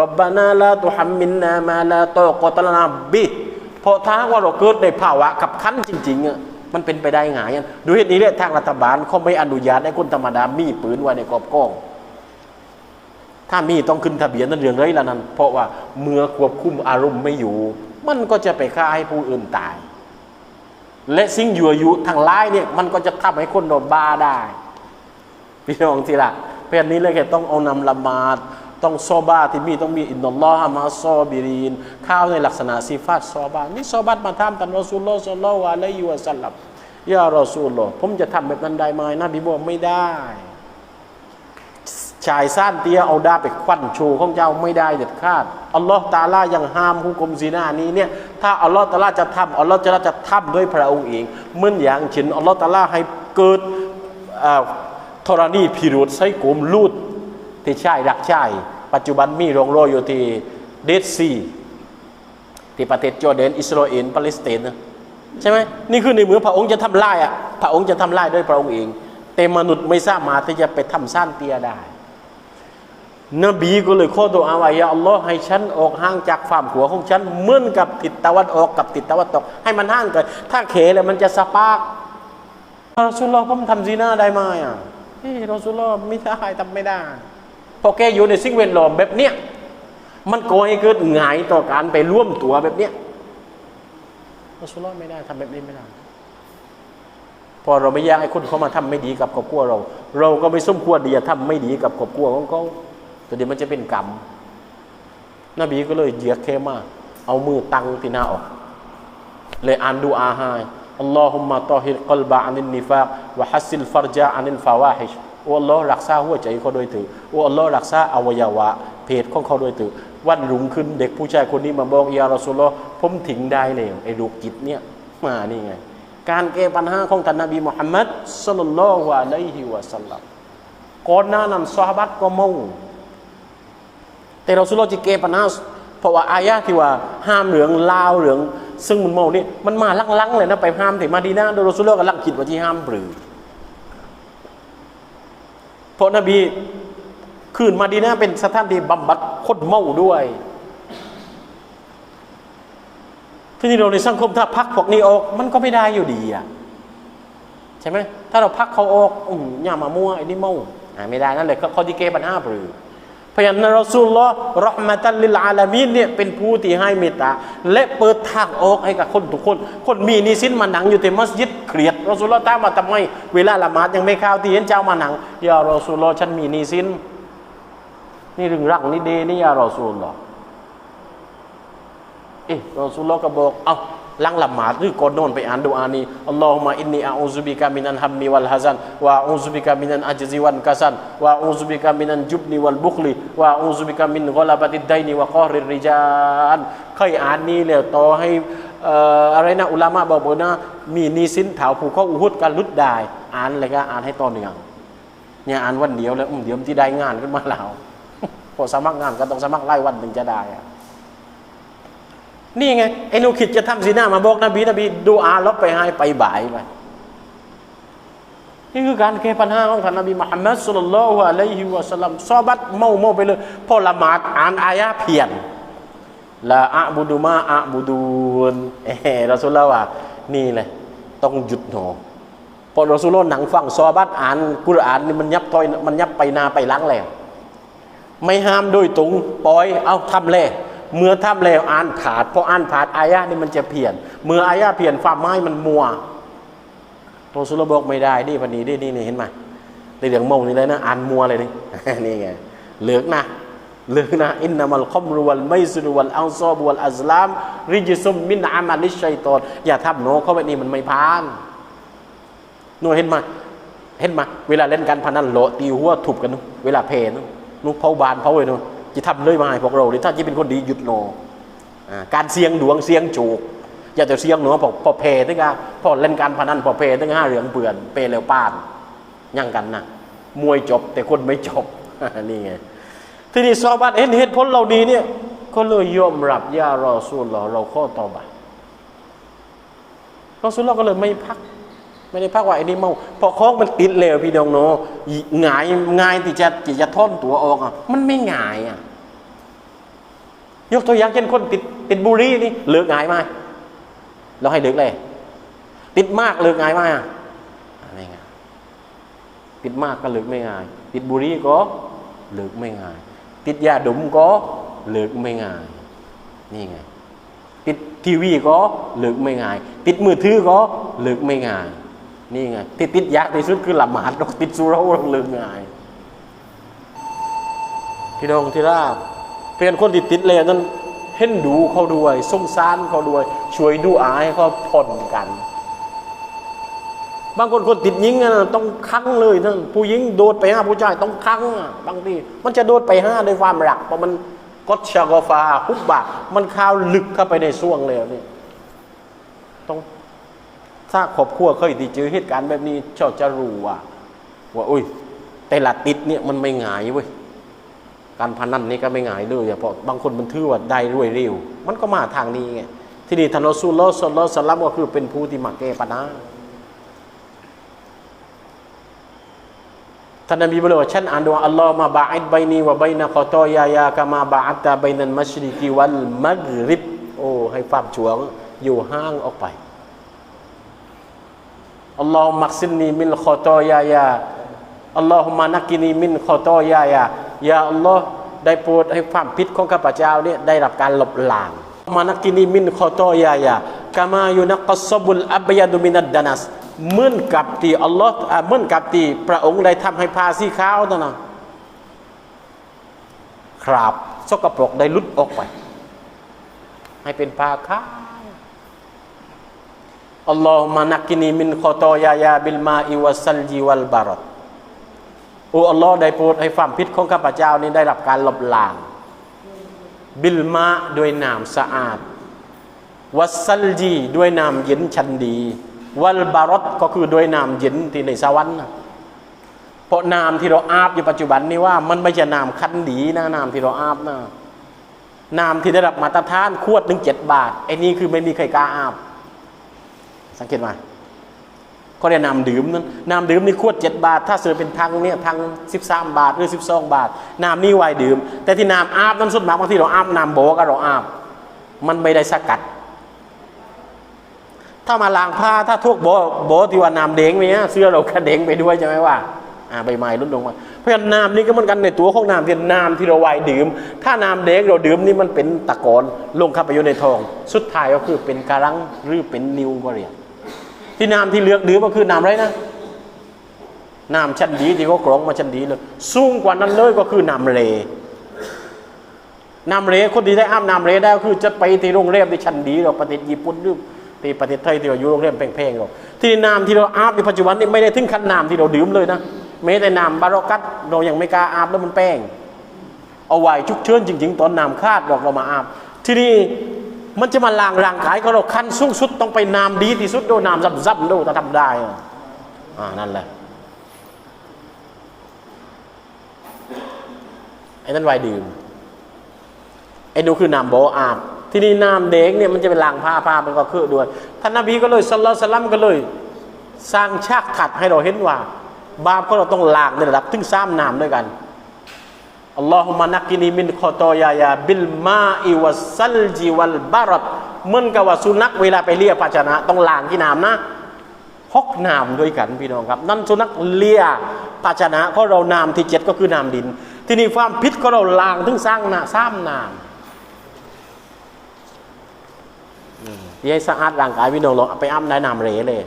รบบานาลาตุฮัมมินนามาลาโตกอตลนาบิเพราะถ้าว่าเราเกิดในภาวะขับขันจริงๆอะมันเป็นไปได้ไงอะดูเหตุนี้เนี่ยทางรัฐบาลเขาไม่อนุญาตให้คนธรรมดามีปืนไว้ในกอบกล้อง ถ้ามีต้องขึ้นทะเบียนนั่นเรื่องไรละนั้น เพราะว่าเมื่อควบคุมอารมณ์ไม่อยู่ มันก็จะไปฆ่าให้ผู้อื่นตาย และสิ่งยั่วยุทางร้ายเนี่ยมันก็จะทำให้คนโดนบ้าได้พี่น้องทีละเพราะฉะนี้เลยแค่ต้องเอานำละมาด ต้องซอบาที่มีต้องมีอินนัลลอฮ์มาซอบิรีนข้าวในลักษณะสีฟาตซอบานี่ซอบัตมาทำตันรอซูลลอสัลลลลอฮุอะลัยฮิวะสัลลัมยารอซูลลอผมจะทำแบบนั้นได้ไหมนะพี่บอกไม่ได้ชายซ่านเตี้ยเอาดาบไปควันโชว์ของเจ้าไม่ได้เด็ดขาดอัลลอฮ์ตาลายังห้ามฮุกมซีนานี้เนี่ยถ้าอัลลอฮ์ตาลาจะทำอัลลอฮ์จะจะทำด้วยพระองค์เองเหมือนอย่างเช่นอัลลอฮ์ตาลาให้เกิดอ่าธรณีพิรุษใช้กลมลูดที่ชายรักชาย ปัจจุบันมีโรงโรอยู่ที่เดดซีที่ประเทศจอร์แดนอิสราเอลปาเลสไตน์นใช่ไหมนี่คือในเมือพระองค์จะทำลายอะพระองค์จะทำลายด้วยพระองค์เอง แต่มนุษย์ไม่สามารถที่จะไปทำซ่านเตียได้นบีก็เลยข้อตัวอาวายอัลลอฮ์ให้ฉันออกห่างจากฝ่ามหัวของฉันเหมือนกับติดตะวันออกกับติดตะวันตก ให้มันห่างกันถ้าเขเลยมันจะสปาร์กรอสุลลอฮ์ผมทำซีน่าได้ไหมอะเฮ้รอสุลลอฮ์ไม่ได้ทำไม่ได้ พอแกอยู่ในสิ่งแวดล้อมแบบเนี้ยมันก่อให้เกิดหงายต่อการไปร่วมตัวแบบเนี้ยรอสุลลอฮ์ไม่ได้ทำแบบนี้ไม่ได้พอเราไม่อยากให้คนเขามาทำไม่ดีกับครอบครัวเรา เราก็ไม่สมควรที่จะทำไม่ดีกับครอบครัวของเขาแต่เดี๋ยวมันจะเป็นกรรมนบีก็เลยเหยียดเคมาเอามือตั้งที่หน้าออกเลยอ่านดูอาให้อัลลอฮุมมะตอฮิรกลบะอานินนิฟากวะฮัสซิลฟัรจาอานินฟาวาฮิชโอัลลอฮ์รักษาหัวใจเขาโดยถืออัลลอฮ์รักษาอวัยวะ เพศของเขาโดยถือวันรุ่งขึ้นเด็กผู้ชายคนนี้มาบอกยารอสุลลอผมถิงได้แล้วไอ้ลูกจิตเนี่ยมานี่ไง การแก้ปัญหาของท่านนบีมุฮัมมัดสลลัลลอฮุอะลัยฮิวะสัลลัมก่อนหน้านั้นซอฮาบัตก็เมาแต่เราสุลลอจะแก้ปัญหาเพราะว่าอายะที่ว่าห้ามเหลืองลาวเหลือง ซึ่งมันเมานี่มันมาลังๆเลยนะไปห้ามถึงมาดีนะโดยเราสุลลอกำลังคิดว่าที่ห้ามปรือ ราะนบีคืนมาดีนะเป็นสถานที่บำบัดคนเมาด้วย ที่นี่เราในสังคมถ้าพักพวกนี้ออก มันก็ไม่ได้อยู่ดีอะใช่ไหมถ้าเราพักเขาออกอืมอย่ามามั่วไอ้นี่เมาอ่าไม่ได้นั่นเลยเขาดีเกปัญหาปรือ พยานนรอซูลลอฮ์รอห์มะตัลลิลอาลามีนเนี่ยเป็นผู้ที่ให้เมตตา และเปิดทางออกให้กับคนทุกคน คนมีนิสินมาหนังอยู่ที่มัสยิดเครียดรอซูลลอฮ์ตามมาทำไมเวลาละหมาดยังไม่เข้าที่เห็นเจ้ามาหนังยารอซูลลอฮ์ฉันมีนิสินนี่เรื่องรักนี่เดนี่ยารอซูลลอฮ์เอ๊ะรอสุลลอฮ์ก็บอกเอา ลังละหมาดหรือก่อนนอนไปอ่านดูอานี้อัลลอฮุมะอินนีอาอูซุบิกามินันฮัมมีวัลฮะซันวะอาอูซุบิกามินันอัจซิวันกัซันวะอาอูซุบิกามินันจุบนีวัลบุคลีวะอาอูซุบิกามินกอลาบติดไดนีวะกอริริจานเคยอ่านนี้แล้วต่อให้อ่ออะไรนะอุลามะบอกบอกนะมีนีสินเถาผูกข้ออุฮุดกันลุดได้อ่านเลยก็อ่านให้ต่อเนื่องเนี่ยอ่านวันเดียวแล้วอืมเดี๋ยวมันที่ได้งานขึ้นมาแล้วพอสมัครงานก็ต้องสมัครไล่วันถึงจะได้อะ นี่ไงไอ้หนูคิดจะทำซีนามาบอกนบีนบีดูอาลบไปให้ไปบ่ายไปนี่คือการแก้ปัญหาของท่านนบีมุฮัมมัดสุลลัลฮุอะลัยฮิวะสัลลัมซอบัตเมาเมาไปเลยพอละหมาดอ่านอายะเพียนละอะบุดุมาอะบุดูนเออเราสุลละว่า นี่เลยต้องหยุดหนอพอเราสุลหนังฟังซอบัตอ่านกุรอานนี่มันยับถอยมันยับไปนาไปล้างแล้วไม่ห้ามโดยตรงปล่อยเอาทำเลย เมื่อทำแล้วอ่านขาดพออ่านผานอายะนี่มันจะเพี้ยน เมื่ออายะเพี้ยนฝ่าไม้มันมัวโรสุลบอกไม่ได้นี่พันนี้นี่นี่เห็นไหมในเรื่องมงนี่เลยนะอ่านมัวเลยนี่นี่ไงเหลือกนะเหลือกนะอินนามัลคอมรุวัลไมซุรุวัลอัลซอบุวัลอัซลามริจิซุมมินอามัลิชัยตอนอย่าทำโนเข้าไปนี่มันไม่พานนูเห็นไหมเห็นไหมเวลาเล่นการพนันโลตีหัวถูกกันนูเวลาเพนนูเผาบานเผาเลยนู จะทำเลยมาให้พวกเราเลยถ้าจะเป็นคนดีหยุดโนอ่าการเสียงดวงเสียงจูกอย่าจะเสียงหนูพอพอเพตั้งอ่พอเล่นการพนันพอเพตั้งห้าเหลืองเปื่อนเปเร็วป้านยังกันนะมวยจบแต่คนไม่จบนี่ไงทีนี้ซอบัตเห็นเหตุผลเราดีเนี่ยก็เลยยอมรับยารอซูลเราเราข้อต่อบะรอซูลเราก็เลยไม่พัก ไม่ได้พักว่าไอ้นี่เมาพอคล้องมันติดเลวพี่น้องเนาะหงายง่ายที่จะที่จะท่อนตัวออกอะมันไม่หงายอะยกตัวอย่างเช่นคนติดติดบุหรี่นี่เลิกหงายไหมเราให้เลิกเลย ติดมากเลิกหงายไหมอะไม่ง่ายติดมากก็เลิกไม่ง่าย ติดบุหรี่ก็เลิกไม่ง่าย ติดยาดมก็เลิกไม่ง่าย นี่ไง ติดทีวีก็เลิกไม่ง่าย ติดมือถือก็เลิกไม่ง่าย นี่ไงที่ติดยากที่สุดคือละหมาดติดสุราเลิกง่ายพี่น้องที่ราบเป็นคนติดติดเลยนั้นเห็นดูเขาด้วยสงสารเขาด้วย ช่วยดูอายเขาผ่อนกัน บางคนคนติดยิงนะต้องคั้งเลยนั่นผู้หญิงโดดไปห้าผู้ชายต้องคั้งอะบางทีมันจะโดดไปห้าด้วยความรักเพราะมันกดชากฟาฮุบบะมันข้าวลึกเข้าไปในช่วงเลยนี่ต้อง ถ้าครอบครัวเคยติดเจอเหตุการณ์แบบนี้เจ้าจะรู้ว่าว่าอุ้ย แต่ละติดเนี่ยมันไม่ง่ายเว้ยการพนันนี่ก็ไม่ง่ายเลยอะเพราะบางคนมันถือว่าได้รวยเร็ว มันก็มาทางนี้ไงที่นี่ท่านอซูลลอฮ์ศ็อลอฮุอะลัยฮิวะซัลลัมก็คือเป็นผู้ที่มาแก้ปัญหาท่านนบีบอกว่าฉันอ่านดูอัลลอฮ์มาบาอิดไบนีวะไบนะคอตอยายากามาบาอัตตาไบนันมัชริกีวัลมักริบโอ้ให้ความช่วงอยู่ห่างออกไป อัลลอฮ์มักซินนีมินคอตอยายาอัลลอฮุมานักกินีมินคอตอยายายาอัลลอฮ์ได้โปรดให้ความผิดของข้าพเจ้าเนี่ยได้รับการลบล้างมานักกินีมินคอตอยายากามายุนักสบุลอับยาดุมินัดดานัสเหมือนกับที่อัลลอฮ์เหมือนกับที่พระองค์ได้ทำให้ผ้าสีขาวนั่นนะครับสกปรกได้ลุดออกไป ให้เป็นผ้าขาว อัลลอฮุมานักกินีมินคอตอยายาบิลมาอิวัสัลจีวัลบารอดโอ้อัลลอฮ์ได้โปรดให้ความผิดของข้าพเจ้านี้ได้รับการลบล้าง บิลมาด้วยน้ำสะอาด วัสัลจีด้วยน้ำเย็นชันดี วัลบารอดก็คือด้วยน้ำเย็นที่ในสวรรค์นะเพราะน้ำที่เราอาบอยู่ปัจจุบันนี้ว่ามันไม่ใช่น้ำคันดีนะน้ำที่เราอาบนะน้ำที่ได้รับมาตรฐานขวดหนึ่งเจ็ดบาทไอ้นี่คือไม่มีใครกล้าอาบ สังเกตไหมเขาเรียกน้ำดื่มนั้นน้ำดื่มนี่ขวดเจ็ดบาท ถ้าซื้อเป็นทังเนี่ยทังสิบสามบาทหรือสิบสองบาท น้ำนี่ไวดื่ม แต่ที่น้ำอาบน้ำสุดมากบางทีเราอาบน้ำโบก็เราอาบ มันไม่ได้สกัด ถ้ามาล้างผ้าถ้าทุกโบโบที่ว่าน้ำเด้งเนี่ยเสื้อเรากระเด้งไปด้วยใช่ไหมว่าอ่าใบไม้ลดลงมา เพราะฉะนั้นน้ำนี่ก็เหมือนกันในตัวของน้ำที่น้ำที่เราไวดื่ม ถ้าน้ำเด้งเราดื่มนี่มันเป็นตะกอนลงเข้าไปอยู่ในทอง สุดท้ายก็คือเป็นกระลังหรือเป็นนิวก็เรียก ที่น้ำที่เลือกดื่มก็คือน้ำอะไรนะน้ำชั้นดีที่เขากรองมาชั้นดีเลยสูงกว่านั้นเลยก็คือน้ำเลน้ำเลคนที่ได้อาบน้ำเลได้ก็คือจะไปที่โรงแรมที่ชั้นดีหรอกประเทศญี่ปุ่นหรือที่ประเทศไทยที่เราอยู่โรงแรมแพงๆหรอกที่น้ำที่เราอาบในปัจจุบันนี่ไม่ได้ถึงขั้นน้ำที่เราดื่มเลยนะแม้แต่น้ำบารอกัตเรายังไม่กล้าอาบแล้วมันแป้ง เอาไว้ชุกเชิญจริง ๆ ตอนน้ำคาดบอกเรามาอาบ ที่นี่ มันจะมาล้างร่างกายของเราขั้นสูงสุดต้องไปน้ำดีที่สุดโดยน้ำซับๆโดถ้าทำได้อะอ่านั่นแหละไอ้นั่นไวน์ดื่มไอ้นูคือน้ำโบอาบ ที่นี่น้ำเด็กเนี่ยมันจะเป็นลางผ้าผ้ามันก็คือด้วยท่านนบีก็เลยสัลลัลลอฮุอะลัยฮิวะสัลลัมก็เลย สร้างฉากขัดให้เราเห็นว่า บาปของเราต้องลางในระดับถึงสามน้ำด้วยกัน อัลลอฮุมานักกินีมินคอตอยายาบิลมาอิวัสัลจิวัลบารอดเหมือนกับว่าสุนัขเวลาไปเลียภาชนะ ต้องล้างที่น้ำนะฮอกน้ำด้วยกันพี่น้องครับ นั่นสุนัขเลียภาชนะของเราน้ำที่เจ็ดก็คือน้ำดิน ที่นี่ความพิษของเราล้างถึงสร้างน้ำสามน้ำที่ให้สะอาดร่างกายพี่น้องเราเอาไปอ้ำในน้ำเหลเลย